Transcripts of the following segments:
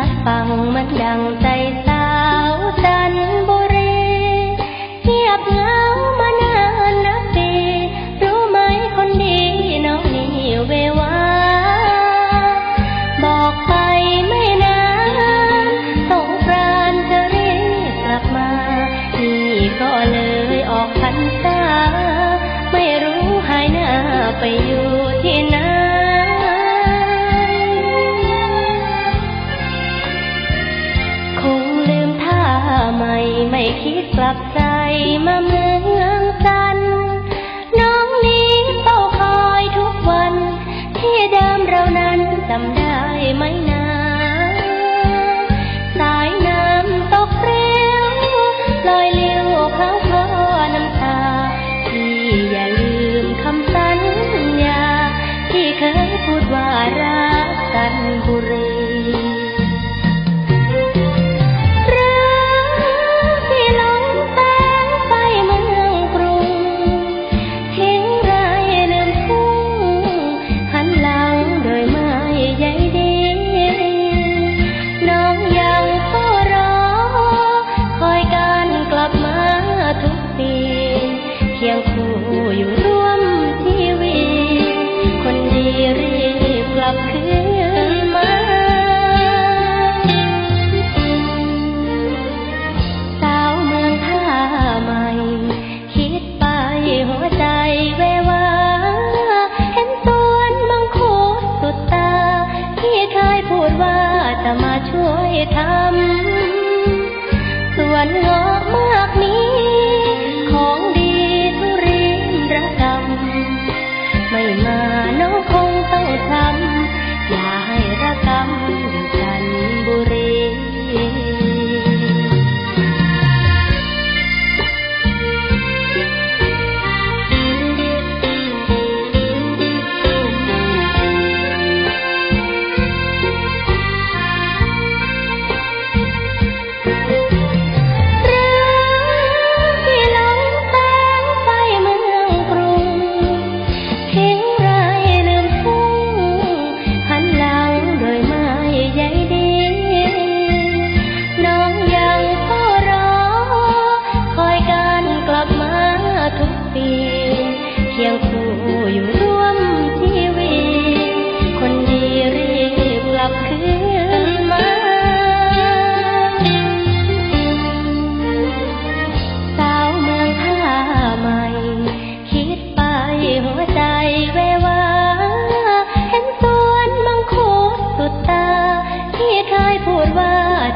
ตาฟังมันดังใจ ไม่คิดกลับใจมาเมืองจัน น้องนี้เฝ้าคอยทุกวัน ที่เดิมเรานั้นจำได้ไหม จะมาช่วยทำสวนงาะ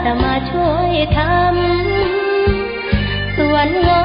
จะมาช่วยทำสวนงอ